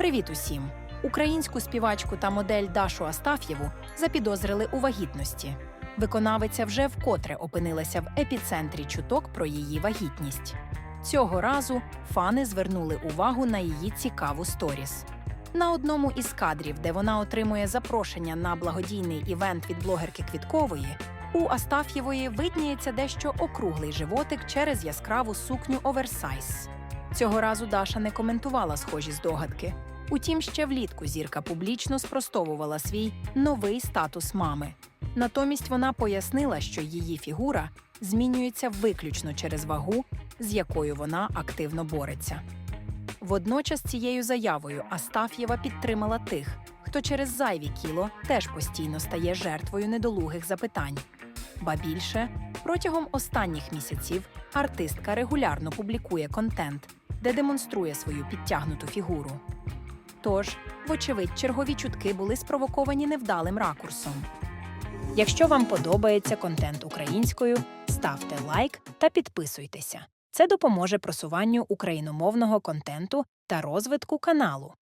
Привіт усім! Українську співачку та модель Дашу Астаф'єву запідозрили у вагітності. Виконавиця вже вкотре опинилася в епіцентрі чуток про її вагітність. Цього разу фани звернули увагу на її цікаву сторіс. На одному із кадрів, де вона отримує запрошення на благодійний івент від блогерки Квіткової, у Астаф'євої видніється дещо округлий животик через яскраву сукню оверсайз. Цього разу Даша не коментувала схожі здогадки. Утім, ще влітку зірка публічно спростовувала свій новий статус мами. Натомість вона пояснила, що її фігура змінюється виключно через вагу, з якою вона активно бореться. Водночас цією заявою Астаф'єва підтримала тих, хто через зайві кіло теж постійно стає жертвою недолугих запитань. Ба більше, протягом останніх місяців артистка регулярно публікує контент, де демонструє свою підтягнуту фігуру. Тож, вочевидь, чергові чутки були спровоковані невдалим ракурсом. Якщо вам подобається контент українською, ставте лайк та підписуйтеся. Це допоможе просуванню україномовного контенту та розвитку каналу.